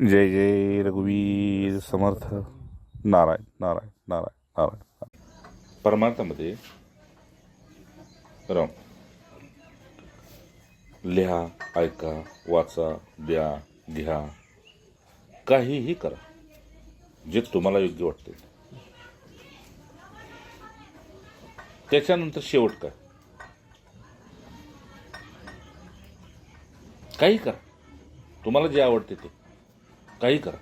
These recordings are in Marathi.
जय जय रघुवीर समर्थ. नारायण नारायण नारायण नारायण. परमार्थामध्ये राम. लिहा ऐका वाचा द्या घ्या. काहीही करा जे तुम्हाला योग्य वाटते. त्याच्यानंतर शेवट काय? काही करा. तुम्हाला जे आवडते ते. काही करा.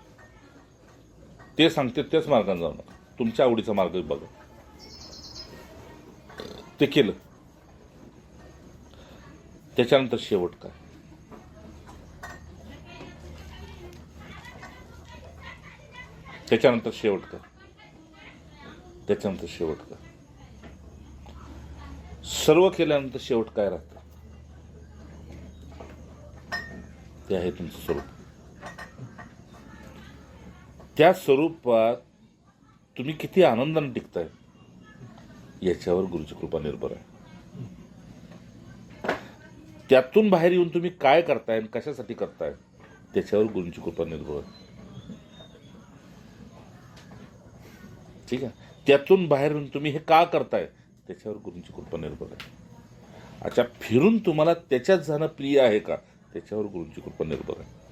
ते सांगते त्याच मार्गाने जाऊ नका. तुमच्या आवडीचा मार्ग बघा. ते केलं. त्याच्यानंतर शेवट काय? त्याच्यानंतर शेवट काय? त्याच्यानंतर शेवट काय? सर्व केल्यानंतर शेवट काय राहतं? ते आहे तुमचं स्वरूप. त्या स्वरूपात तुम्ही किती आनंदाने टिकताय? याच्यावर गुरुची कृपा निर्भर आहे. त्यातून बाहेर येऊन तुम्ही काय करताय आणि कशासाठी करताय त्याच्यावर गुरुची कृपा निर्भर आहे. ठीक आहे? त्यातून बाहेर येऊन तुम्ही हे का करताय त्याच्यावर गुरुची कृपा निर्भर आहे. अच्छा फिरून तुम्हाला त्याच्यात जाणं प्रिय आहे का त्याच्यावर गुरुची कृपा निर्भर आहे.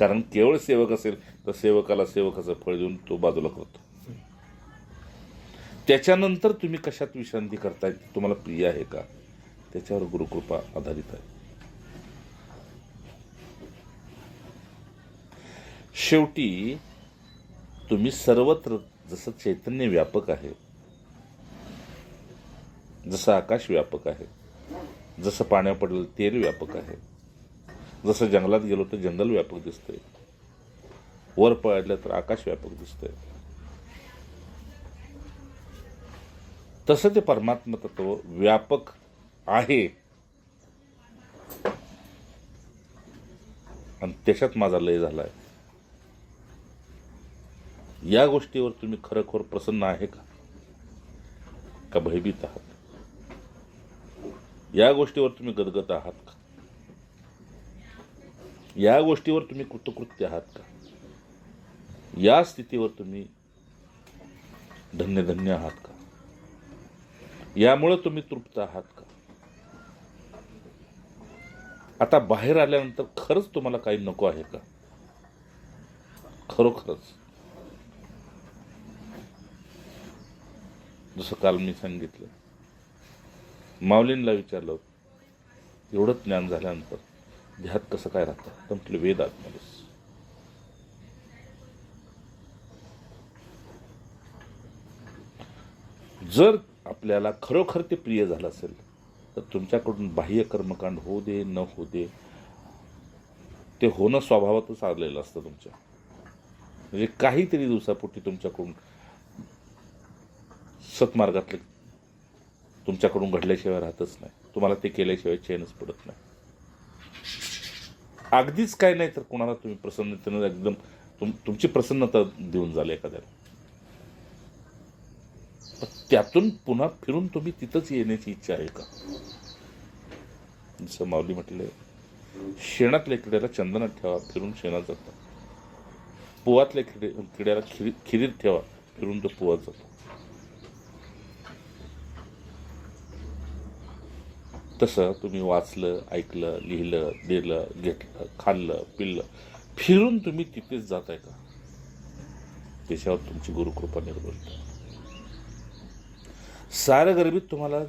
कारण केवळ सेवक असेल तर सेवकाला सेवकाचं फळ देऊन तो बाजूला करतो. त्याच्यानंतर तुम्ही कशात विश्रांती करताय तुम्हाला प्रिय आहे का? त्याच्यावर गुरुकृपा आधारित आहे. शेवटी तुम्ही सर्वत्र जसं चैतन्य व्यापक आहे जसं आकाश व्यापक आहे जसं पाण्यावर पडलं तेल व्यापक आहे जसं जंगलात गेलो तर जंगल व्यापक दिसतंय. वर पळलं तर आकाश व्यापक दिसतंय. तसं ते परमात्मा तत्व व्यापक आहे. आणि त्याच्यात माझा लय झालाय. या गोष्टीवर तुम्ही खरोखर प्रसन्न आहे का? का भयभीत आहात? या गोष्टीवर तुम्ही गदगद आहात का? या गोष्टीवर तुम्ही कृतकृत्य आहात का? या स्थितीवर तुम्ही धन्य धन्य आहात का? यामुळे तुम्ही तृप्त आहात का? आता बाहेर आल्यानंतर खरंच तुम्हाला काही नको आहे का? खरोखरच. जसं काल मी सांगितलं. माऊलींना विचारलं एवढं ज्ञान झाल्यानंतर. ध्यात कसं काय राहतं? तर म्हटलं वेद आत्मरस जर आपल्याला खरोखर ते प्रिय झालं असेल तर तुमच्याकडून बाह्य कर्मकांड होऊ दे न होऊ दे ते होणं स्वभावातच आलेलं असतं तुमच्या. म्हणजे काहीतरी दिवसापोटी तुमच्याकडून सत्मार्गातले तुमच्याकडून घडल्याशिवाय राहतच नाही. तुम्हाला ते केल्याशिवाय चैनच पडत नाही. अगदीच काय नाही तर कोणाला तुम्ही प्रसन्नतेनं एकदम तुम तुमची प्रसन्नता देऊन झाली एखाद्याला. त्यातून पुन्हा फिरून तुम्ही तिथंच येण्याची इच्छा आहे का? जसं माऊली म्हटले शेणातल्या किड्याला चंदनात ठेवा फिरून शेणात जातो. पुवातल्या किडे किड्याला खिरी खिरीत ठेवा फिरून तो पुवात जातो. तसं तुम्ही वाचलं ऐकलं लिहिलं दिलं घेतलं खाल्लं पिल्लं फिरून तुम्ही तिथेच जाताय का? त्याच्यावर तुमची गुरुकृपा निर्भर साऱ्या सारं तुम्हाला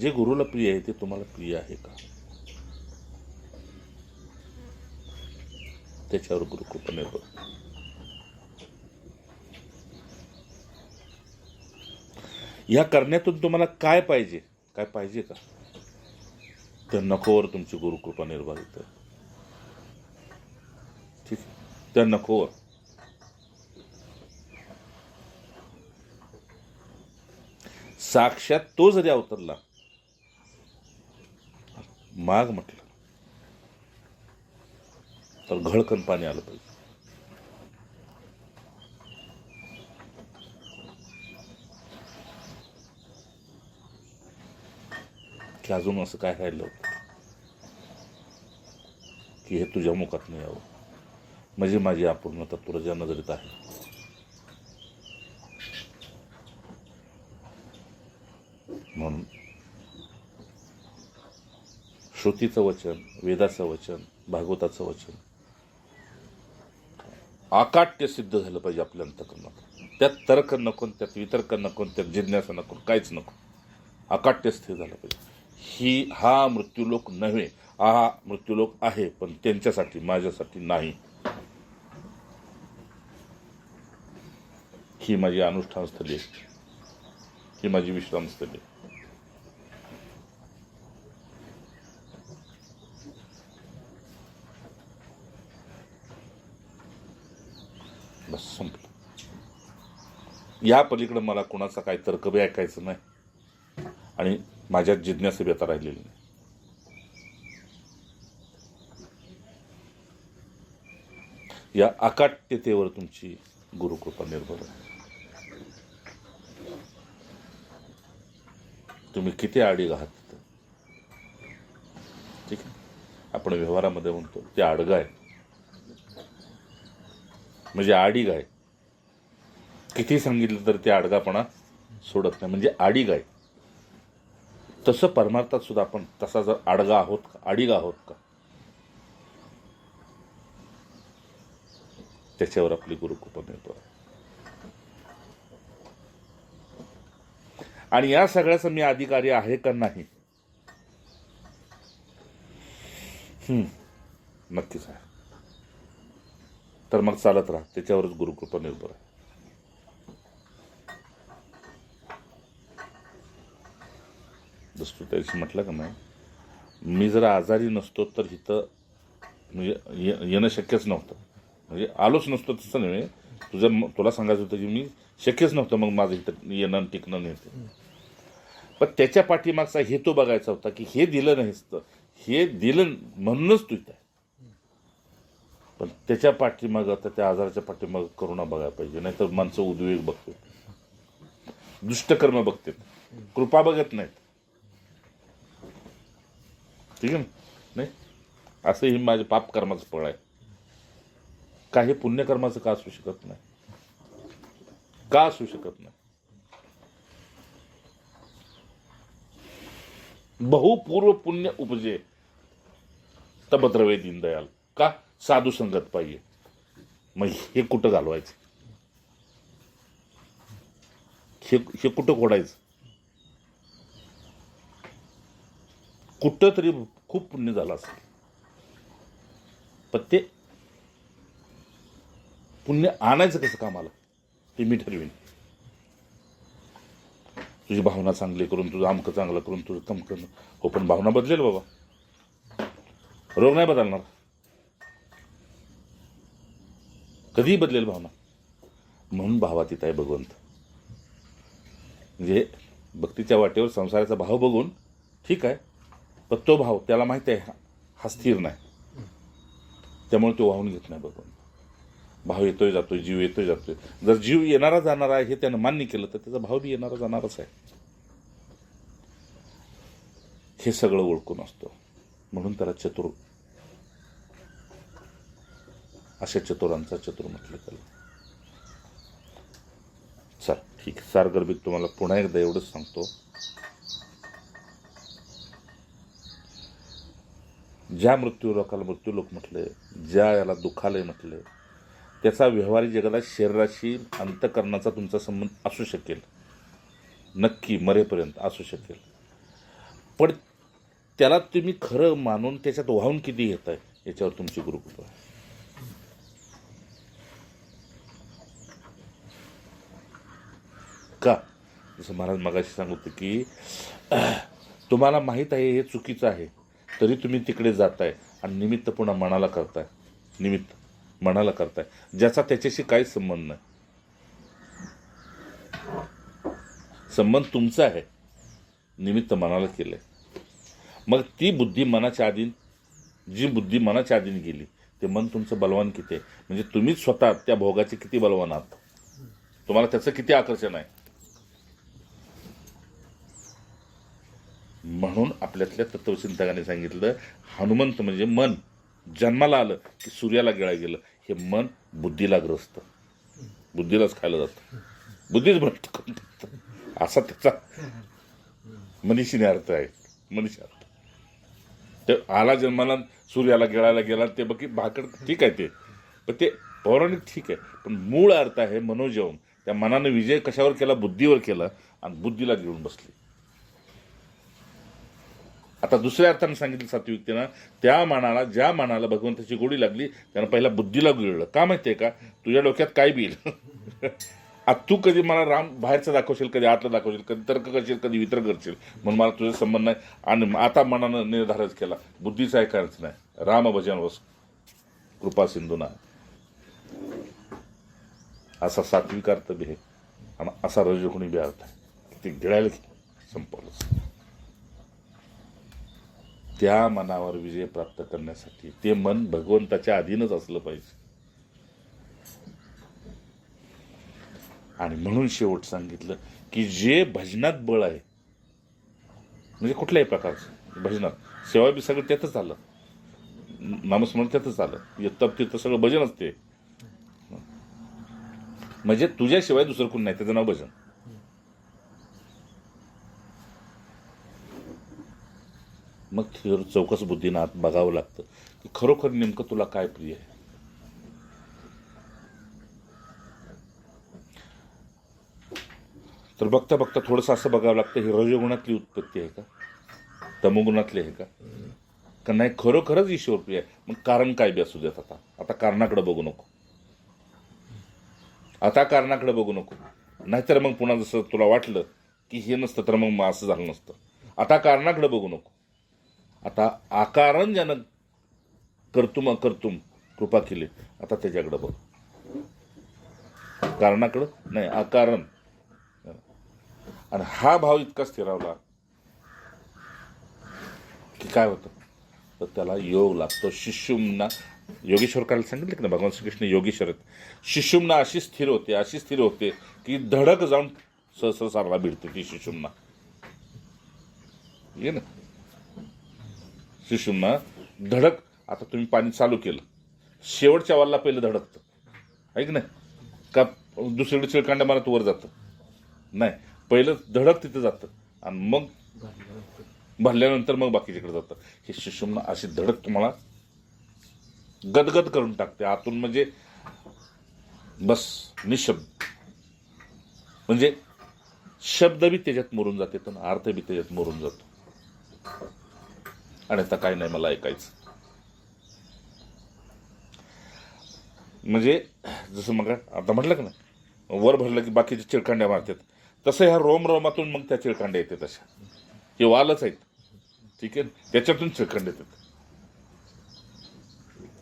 जे गुरुला प्रिय आहे ते तुम्हाला प्रिय आहे का? त्याच्यावर गुरुकृपा निर्भर या करण्यातून तुम्हाला काय पाहिजे? काय पाहिजे का? त्या नकोवर तुमची गुरुकृपा निर्धारित आहे. ठीक त्या नकोवर साक्षात तो जरी अवतरला माग म्हटलं तर घळकन पाणी आलं पाहिजे. की अजून असं काय राहिलं की हे तुझ्या मुखात नाही यावं. म्हणजे माझी अपूर्णता तुझ्या नजरेत आहे. म्हणून श्रुतीचं वचन वेदाचं वचन भागवताचं वचन आकाट्य सिद्ध झालं पाहिजे आपल्या अंतकरणात. त्यात तर्क नको त्यात वितर्क नको त्यात जिज्ञासा नको काहीच नको. आकाट्य स्थिर झालं पाहिजे. ही हा मृत्यूलोक नव्हे हा मृत्यूलोक आहे पण त्यांच्यासाठी माझ्यासाठी नाही. ही माझी अनुष्ठानस्थली ही माझी विश्रामस्थली आहे. बस संपलं. या पलीकडे मला कोणाचा काही तर्क बी ऐकायचं नाही. आणि माझ्यात जिज्ञासा राहिलेली नाही. या अकाट्यतेवर तुमची गुरुकृपा निर्भर आहे. तुम्ही किती आडीग आहात तिथं ठीक आहे? आपण व्यवहारामध्ये म्हणतो ते आडगा आहे. म्हणजे आडीग आहे. किती सांगितलं तर ते आडगापणा सोडत नाही. म्हणजे आडीग आहे. तसं परमार्थात सुद्धा आपण तसा जर आडगा आहोत का आडीगा आहोत का? त्याच्यावर आपली गुरुकृपा निर्भर आहे. आणि या सगळ्याचा मी अधिकारी आहे का नाही? नक्कीच आहे. तर मग चालत राहा त्याच्यावरच गुरुकृपा निर्भर आहे. दस्तू त्याशी म्हटलं का नाही? मी जर आजारी नसतो तर इथं म्हणजे येणं शक्यच नव्हतं. म्हणजे आलोच नसतो तसं नव्हे. तुझं तुला सांगायचं होतं की मी शक्यच नव्हतं मग माझं इथं येणं टिकणं नाही पण त्याच्या पाठीमागचा हेतू बघायचा होता की हे दिलं नाहीस तर हे दिलं म्हणूनच तू इथं पण त्याच्या पाठीमाग आता त्या आजाराच्या पाठीमाग करुणा बघायला पाहिजे. नाहीतर माणसं उद्वेग बघते दुष्टकर्म बघते कृपा बघत नाहीत. ठीक आहे ना नाही? असं हे माझ्या पापकर्माचं फळ आहे. काही पुण्यकर्माचं का असू शकत नाही? का असू शकत नाही? बहुपूर्व पुण्य उपजे. तबद्रवे दीनदयाल का? साधू संगत पाहिजे. मग हे कुठं घालवायचं? हे हे कुठं खोडायचं कुठं तरी खूप पुण्य झालं असेल. पण ते पुण्य आणायचं कसं कामाला ते मी ठरवीन. तुझी भावना चांगली करून तुझं अमकं चांगलं करून तुझं कम हो पण भावना बदलेल बाबा. रोग नाही बदलणार. कधीही बदलेल भावना. म्हणून भावा तिथं आहे भगवंत. म्हणजे भक्तीच्या वाटेवर संसाराचा भाव बघून ठीक आहे. पण तो भाव त्याला माहीत आहे हा- हा स्थिर नाही. त्यामुळे तो वाहून घेत नाही बघून भाव येतोय जातोय जीव येतोय जातोय. जर जीव येणारा जाणारा आहे हे त्यानं मान्य केलं तर त्याचा भाव बी येणारा जाणारच आहे. हे सगळं ओळखून असतो. म्हणून त्याला चतुर अशा चतुरांचा चतुर म्हटलं त्याला. चल ठीक आहे. सारगर्भित तुम्हाला पुन्हा एकदा एवढंच सांगतो. ज्या मृत्यू लोकाला मृत्यू लोक म्हटले ज्या याला दुःखालय म्हटले त्याचा व्यवहारिक जगाला शरीराशी अंतकरणाचा तुमचा संबंध असू शकेल. नक्की मरेपर्यंत असू शकेल. पण त्याला तुम्ही खरं मानून त्याच्यात वाहून किती घेत आहे याच्यावर तुमची गुरुकृपा आहे. का? जसं महाराज मगाशी सांगतो की तुम्हाला माहीत आहे हे चुकीचं आहे. तरी तुम्ही तिकडे जाताय आणि निमित्त पुन्हा मनाला करताय. निमित्त मनाला करताय. ज्याचा त्याच्याशी काहीच संबंध नाही. संबंध तुमचा आहे. निमित्त मनाला केलंय. मग ती बुद्धी मनाच्या आधीन जी बुद्धी मनाच्या आधीन गेली ते मन तुमचं बलवान किती आहे? म्हणजे तुम्हीच स्वतः त्या भोगाचे किती बलवान आहात? तुम्हाला त्याचं किती आकर्षण आहे? म्हणून आपल्यातल्या तत्वचिंतकाने सांगितलं हनुमंत म्हणजे मन. जन्माला आलं की सूर्याला गिळा गेलं. हे मन बुद्धीला ग्रस्त. बुद्धीलाच खायला जातं. बुद्धीच भ्रष्ट करून टाकतं. असा त्याचा मनीषीने अर्थ आहे. मनीषी अर्थ. ते आला जन्माला सूर्याला गिळायला गेला ते बाकी भाकड ठीक आहे ते. पण ते पौराणिक ठीक आहे. पण मूळ अर्थ आहे मनोजवन. त्या मनानं विजय कशावर केला? बुद्धीवर केला. आणि बुद्धीला गिळून बसली. आता दुसऱ्या अर्थानं सांगितलं सात्विकतेनं त्या मानाला ज्या मानाला भगवंताची गोडी लागली त्यानं पहिला बुद्धीला गिळलं. का माहितीये का? तुझ्या डोक्यात काय बिल? आता तू कधी मला राम बाहेरचं दाखवशील कधी आतलं दाखवशील कधी तर्क करशील कधी वितर्क करशील? म्हणून मला तुझा संबंध नाही. आणि आता मनानं निर्धारच केला. बुद्धीचा ऐकायच नाही. राम भजन वस कृपा सिंधुना असा सात्विक अर्थ बी आहे. आणि असा रजगुणी बी अर्थ आहे. ते गिळायला संपवलं त्या मनावर विजय प्राप्त करण्यासाठी ते मन भगवंताच्या अधीनच असलं पाहिजे. आणि म्हणून शेवट सांगितलं की जे भजनात बळ आहे म्हणजे कुठल्याही प्रकारचं भजनात सेवा बी सगळं त्यातच आलं. नामस्मरण त्यातच आलं. तप तिथं सगळं भजन असते. म्हणजे तुझ्याशिवाय दुसरं कोण नाही त्याचं नाव भजन. मग थिअर चौकस बुद्धीनं आत बघावं लागतं. की खरोखर नेमकं तुला काय प्रिय आहे? तर बघता बघता थोडंसं असं बघावं लागतं ही रजोगुणातली उत्पत्ती आहे का? तमोगुणातली आहे का? का नाही खरोखरच ईश्वर प्रिय आहे? मग कारण काय बी असू देत आता? आता कारणाकडे बघू नको. आता कारणाकडे बघू नको. नाहीतर मग पुन्हा जसं तुला वाटलं की हे नसतं तर मग असं झालं नसतं. आता कारणाकडे बघू नको. आता आकारण ज्यानं कर्तुम अकर्तुम कृपा केली आता त्याच्याकडं बघ. कारणाकडं? नाही आकारण. आणि हा भाव इतका स्थिरावला की काय होतं? तर त्याला योग लागतो. शिष्युमना योगेश्वर काल सांगितलं की ना भगवान श्रीकृष्ण योगेश्वर आहेत. अशी स्थिर होते अशी स्थिर होते की धडक जाऊन सहस्रसारला भिडते ती शिशुमना. ये ना? शिशूंना धडक. आता तुम्ही पाणी चालू केलं. शेवटच्या वालला पहिलं धडकतं. ऐक नाही? का दुसरीकडे चिळकांड्या मारत वर जातं? नाही. पहिलं धडक तिथं जातं. आणि मग भरल्यानंतर मग बाकीच्याकडे जातं. हे शिशुमना अशी धडक तुम्हाला गदगद करून टाकते. आतून म्हणजे बस निशब्द. म्हणजे शब्द बी त्याच्यात मरून जाते पण अर्थ बी त्याच्यात मरून जातो. आणि आता काय नाही मला ऐकायचं. म्हणजे जसं मग आता म्हटलं का ना वर भरलं की बाकीच्या चिळकांड्या मारतात. तसं ह्या रोम रोमातून मग त्या चिळकांड्या येतात तशा हे वालच आहेत. ठीक आहे? त्याच्यातून चिळकांड येतात.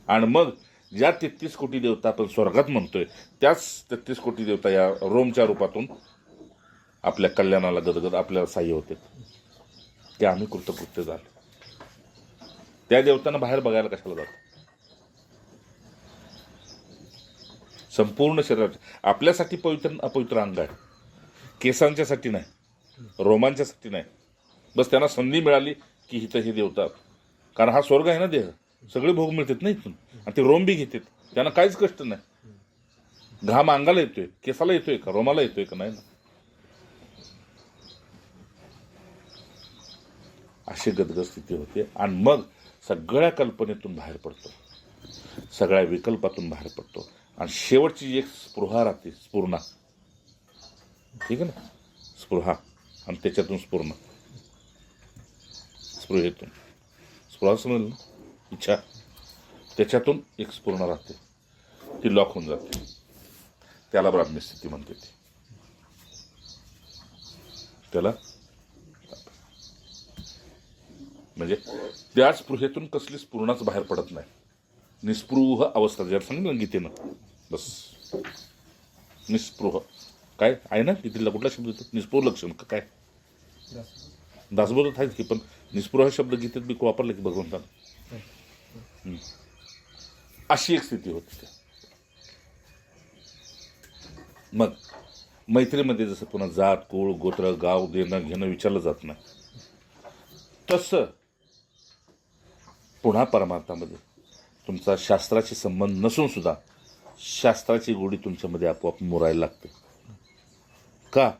आणि मग ज्या तेहतीस कोटी देवता आपण स्वर्गात म्हणतोय त्याच तेहतीस कोटी देवता या रोमच्या रूपातून आपल्या कल्याणाला गदगद आपल्याला सहाय्य होते ते आम्ही कृतकृत्य झालो. त्या देवतांना बाहेर बघायला कशाला जात? संपूर्ण शरीरात. आपल्यासाठी पवित्र अपवित्र अंग आहे. केसांच्यासाठी नाही. रोमांच्यासाठी नाही. बस त्यांना संधी मिळाली की हिथं हे देवतात कारण हा स्वर्ग आहे ना देह. सगळे भोग मिळतात ना इथून. आणि ते रोम बी घेतात. त्यांना काहीच कष्ट नाही. घाम अंगाला येतोय. केसाला येतोय का? रोमाला येतोय का? नाही ना. अशी गदगद स्थिती होते. आणि मग सगळ्या कल्पनेतून बाहेर पडतो. सगळ्या विकल्पातून बाहेर पडतो. आणि शेवटची एक स्पृहा राहते स्पूर्णा. ठीक आहे ना? स्पृहा. आणि त्याच्यातून स्पूर्ण. स्पृहेतून स्पृहा समजलं ना? इच्छा. त्याच्यातून एक स्पूर्ण राहते. ती लॉक होऊन जाते. त्याला ब्राह्मी स्थिती म्हणते ती. त्याला म्हणजे त्या स्पृहेतून कसली स्पूर्णाच बाहेर पडत नाही. निस्पृह अवस्था ज्याला सांगितलं गीतेनं. बस. निस्पृह. काय? आहे ना? गीतेला कुठला शब्द येतो? निस्पृह लक्षण का? काय? दासबोधत आहेच की पण निस्पृह शब्द गीतेत बी वापरले की भगवंतानं. अशी एक स्थिती होती त्या मग मैत्रीमध्ये जसं पुन्हा जात कुळ गोत्र गाव देणं घेणं विचारलं जात नाही. तसं पुन्हा परमार्थामध्ये. तुमचा शास्त्राशी संबंध नसून सुद्धा शास्त्राची गोडी तुमच्यामध्ये आपोआप मुरायला लागते. का?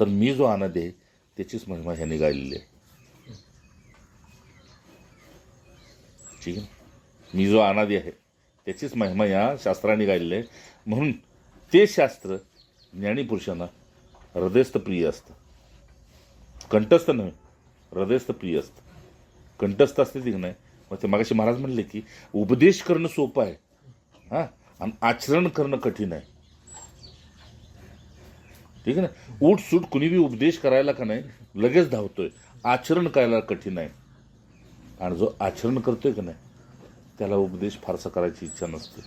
तर मी जो आनंद आहे त्याचीच महिमा ह्याने गायलेली आहे. ठीक आहे? मी जो अनादी आहे त्याचीच महिमा या शास्त्राने गायलेली आहे. म्हणून ते शास्त्र ज्ञानी पुरुषांना हृदयस्थ प्रिय असतं. कंठस्थ नव्हे हृदयस्थ प्रिय असतं. कंठस्थ असते ती नाही? मग ते मागाशी महाराज म्हणले की उपदेश करणं सोपं आहे. हां? आणि आचरण करणं कठीण आहे. ठीक आहे ना? उठ सूट कुणीबी उपदेश करायला का नाही लगेच धावतोय. आचरण करायला कठीण आहे. आणि जो आचरण करतोय का नाही त्याला उपदेश फारसा करायची इच्छा नसते.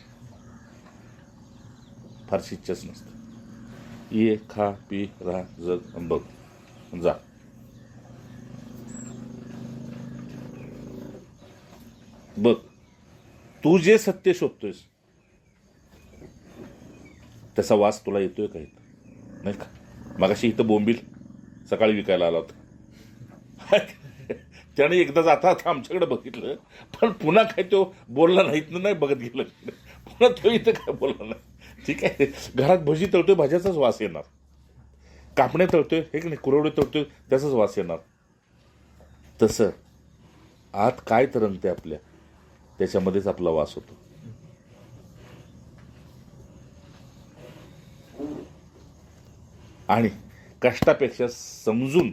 फारशी इच्छाच नसते. ये खा पी राहा जग बघ. जा. बघ तू जे सत्य शोधतोयस त्याचा वास तुला येतोय का इथं? नाही का? मगाशी इथं बोंबील सकाळी विकायला आला होता. त्याने एकदाच आता आता आमच्याकडे बघितलं पण पुन्हा काय तो बोलला नाहीत नाही बघत गेलं. पुन्हा तो इथं काय बोलला नाही. ठीक आहे? घरात भजी तळतोय भाज्याचाच वास येणार. कापणे तळतोय हे की नाही कुरवडे तळतोय त्याचाच वास येणार. तसं आत काय तरंगते आपल्या? त्याच्यामध्येच आपला वास होतो. आणि कष्टापेक्षा समजून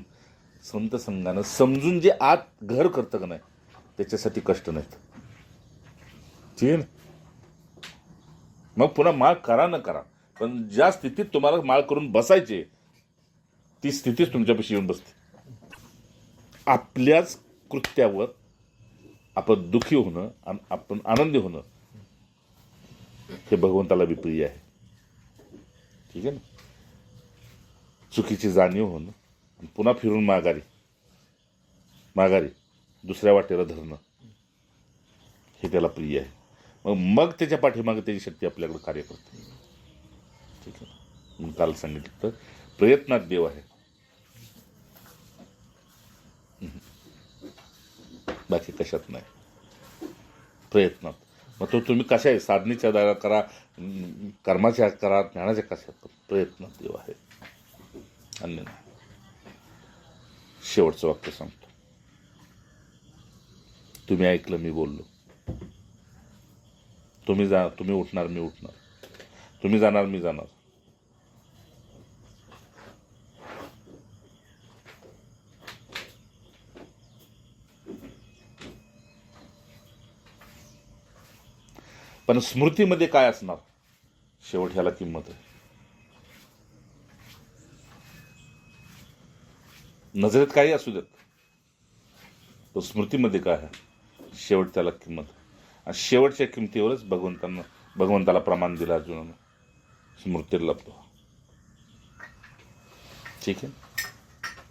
संत संघानं समजून जे आत घर करतं का नाही त्याच्यासाठी कष्ट नाहीत. ठीक आहे मग पुन्हा माळ करा न करा. पण ज्या स्थितीत तुम्हाला माळ करून बसायचे ती स्थितीच तुमच्यापाशी येऊन बसते. आपल्याच कृत्यावर आपण दुःखी होणं आणि आपण आनंदी होणं हे भगवंताला विप्रिय आहे. ठीक आहे ना? चुकीची जाणीव होणं आणि पुन्हा फिरून माघारी. माघारी दुसऱ्या वाटेला धरणं हे त्याला प्रिय आहे. मग मग त्याच्या पाठीमागे त्याची शक्ती आपल्याकडे कार्य करते. ठीक आहे म्हणून काल सांगितलं तर प्रयत्नात देव आहे. बाकी कशात नाही. प्रयत्नात. मग तो तुम्ही कशा आहे? साधनेच्या द्वारा करा कर्माच्या करा ज्ञानाच्या कशा प्रयत्नात देव आहे. अन्य नाही. शेवटचं वाक्य सांगतो. तुम्ही ऐकलं मी बोललो. तुम्ही जा तुम्ही उठणार मी उठणार. तुम्ही जाणार मी जाणार. पण स्मृतीमध्ये काय असणार? शेवट ह्याला किंमत आहे. नजरेत काही असू देत. तो स्मृतीमध्ये काय आहे? शेवट त्याला किंमत आणि शेवटच्या किमतीवरच भगवंतांना भगवंताला प्रमाण दिला अर्जुनानं. स्मृती लपतो. ठीक आहे?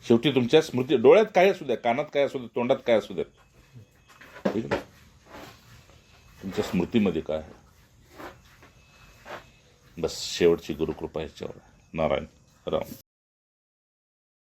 शेवटी तुमच्या स्मृती डोळ्यात काय असू द्या कानात काय असू द्या तोंडात काय असू द्या. ठीक आहे? तुमच्या स्मृतीमध्ये काय आहे? बस शेवटची गुरुकृपा ह्याच्यावर नारायण राम.